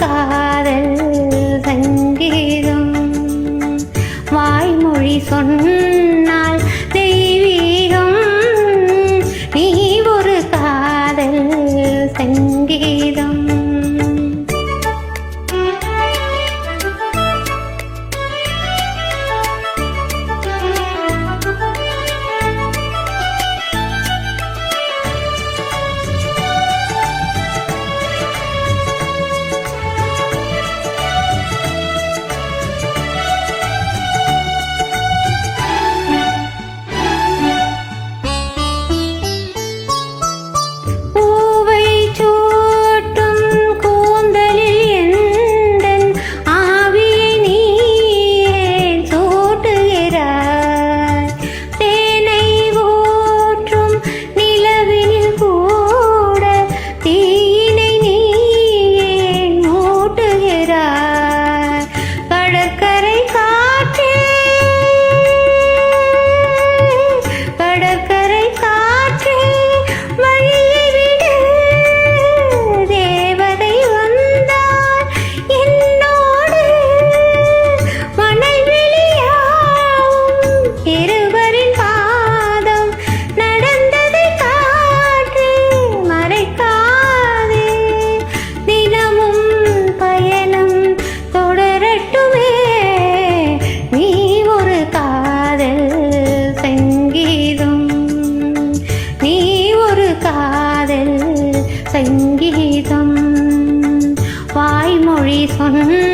காதல் சங்கீதம். வாய்மொழி சொன்ன சங்கீதம். வாய்மொழி சொன்ன